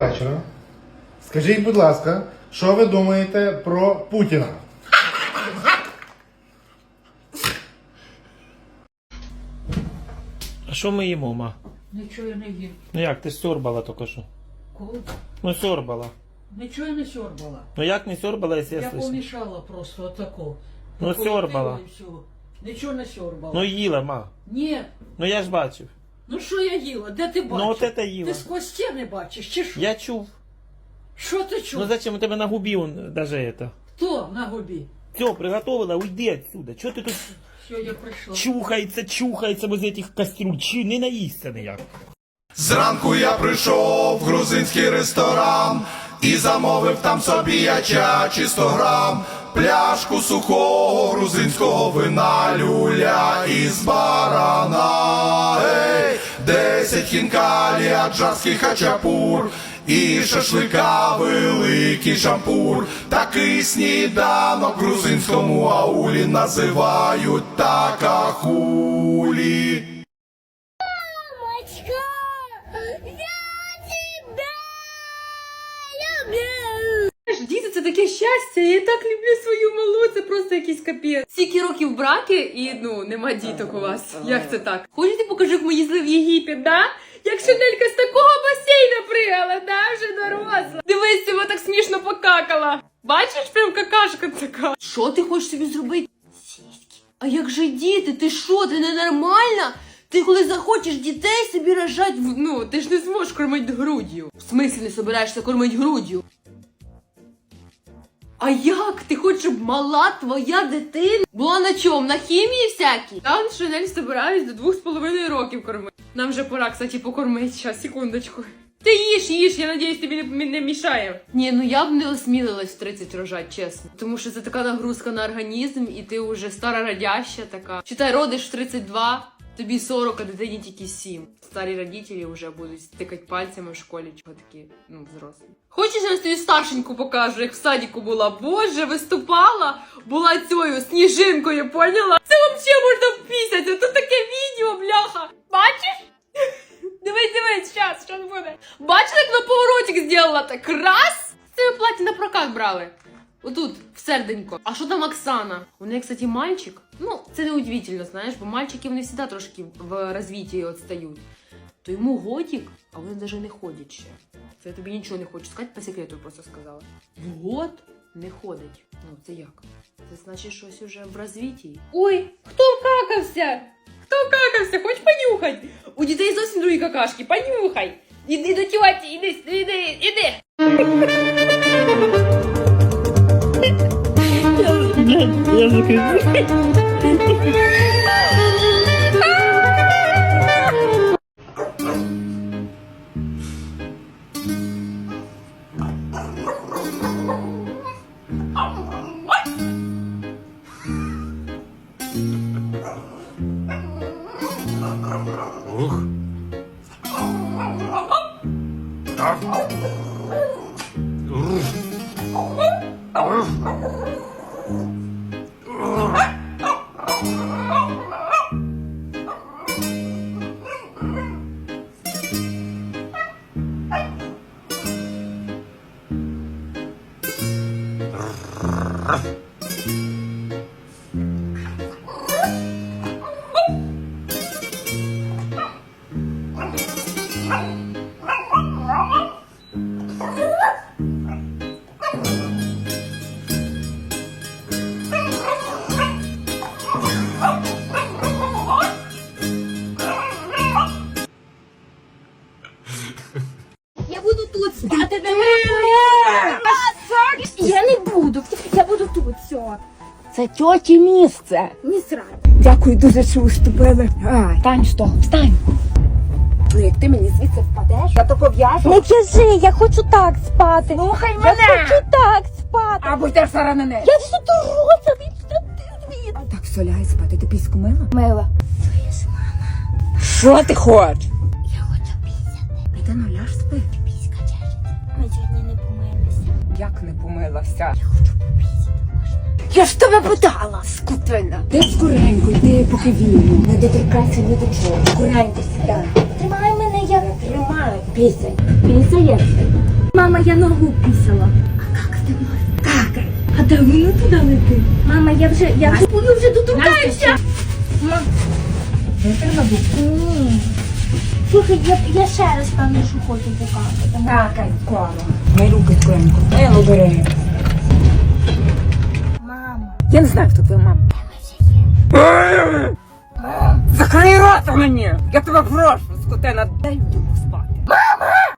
Вечора. Скажіть, будь ласка, що ви думаєте про Путіна? А що ми їмо, ма? Нічого я не їм. Ну як, ти сьорбала тільки що? Коли? Ну сьорбала. Нічого я не сьорбала. Ну як не сьорбала, якщо я Я помішала просто отако. Ну, сьорбала. Нічого не сьорбала. Ну їла, ма. Ні. Ну я ж бачив. Ну що я їла? Де ти бачиш? Ну от це їла. Ти сквозь стіни бачиш, чи що? Я чув. Що ти чув? Ну зачем у тебе на губі он даже это? Хто на губі? Все, приготовила, уйди отсюда. Чого ти тут Що я прийшла? чухається, чухається без этих кастрюль? Чи не наїсться ніяк? Зранку я прийшов в грузинський ресторан і замовив там собі яча чи 100 грам, пляшку сухого грузинського вина, люля із барана, ей, 10 хінкалі, аджарський хачапур. І шашлика великий шампур, такий сніданок грузинському аулі називають такахулі. Це таке щастя. Я так люблю свою малу, це просто якийсь капець. Скільки років браки і ну нема діток у вас. Як це так? Хочете покажу, як ми їздили в Єгипет, да? Як Шанелька з такого басейна пригала, да, вже доросла. Дивись, вона так смішно покакала. Бачиш, прям какашка така. Що ти хочеш собі зробити? Сіськи. А як же діти? Ти що, ти ненормальна? Ти коли захочеш дітей собі рожать, ну ти ж не зможеш кормити груддю. В смислі не собираєшся кормити груддю? А як? Ти хочеш, щоб мала твоя дитина була на чому? На хімії всякій? Там Шанель собираюсь до двох з половиною років кормити. Нам вже пора, кстати, покормити. Щас, секундочку. Ти їж, їж, я надіюсь, тобі не, не мішає. Ні, ну я б не осмілилась в 30 рожать, чесно. Тому що це така нагрузка на організм, і ти вже стара радяща така. Читай, родиш в 32, тобі 40, а дитині тільки 7. Старі родителі вже будуть стикати пальцями в школі, чого такі, ну, взрослі. Хочеш, я тобі старшеньку покажу, як в садіку була? Боже, виступала, була цією сніжинкою, поняла? Це взагалі можна впісяти. Тут таке відео, бляха. Бачиш? Дивись, дивись, щас, що буде. Бачиш, як на поворотик зробила так? Раз! Це платі на прокат брали. Отут, в серденько. А що там Оксана? У неї, кстати, мальчик. Ну, це не удивительно, знаєш, бо мальчики вони завжди трошки в розвитті відстають. То йому годик, а вони навіть не ходять ще. Це я тобі нічого не хочу сказати, по секрету просто сказала. Год не ходить. Ну, це як? Це значить щось уже в розвитті. Ой, хто вкакався? Хто вкакався? Хоч понюхать? У дітей зовсім другі какашки, понюхай. Іди до тьоті, іди, іди, іди. Я Ha ha ha! Це тьоті місце. Не срать. Дякую дуже, що уступили. Ай, Тань, що? Встань. Ну, як ти мені звідси впадеш, я то пов'яжу. Не кажи, я хочу так спати. Слухай Я мене. хочу так спати. Або йдеш зараз на неї. Я все доросла, від Так, соляй спати, ти піську мила? Мила. Що ти хочеш? Я хочу пісяти. Іди на ляж спи. Піська чешеться. Ми сьогодні не помилися. Як не помилася? Я хочу можна? Я ж тебе питала, скотина. Ти скоренько, йди поки вільно. Не доторкайся ні до чого. Скоренько сідай. Тримай мене, я Тримай, пісень. Пісяєш? Мама, я ногу пісала. Какай. А де воно туди летить? Мама, я вже, я купую вже доторкаюся. Не треба бути. Ні. Слухай, я, я ще раз певно, що хочу покакати. Какай, скоро. Мої руки скоренько. Ело бери. Я не знаю, хто твоя мама. Закрий рота мені! Я тебе прошу, скотина, дай дюку спати. Мама!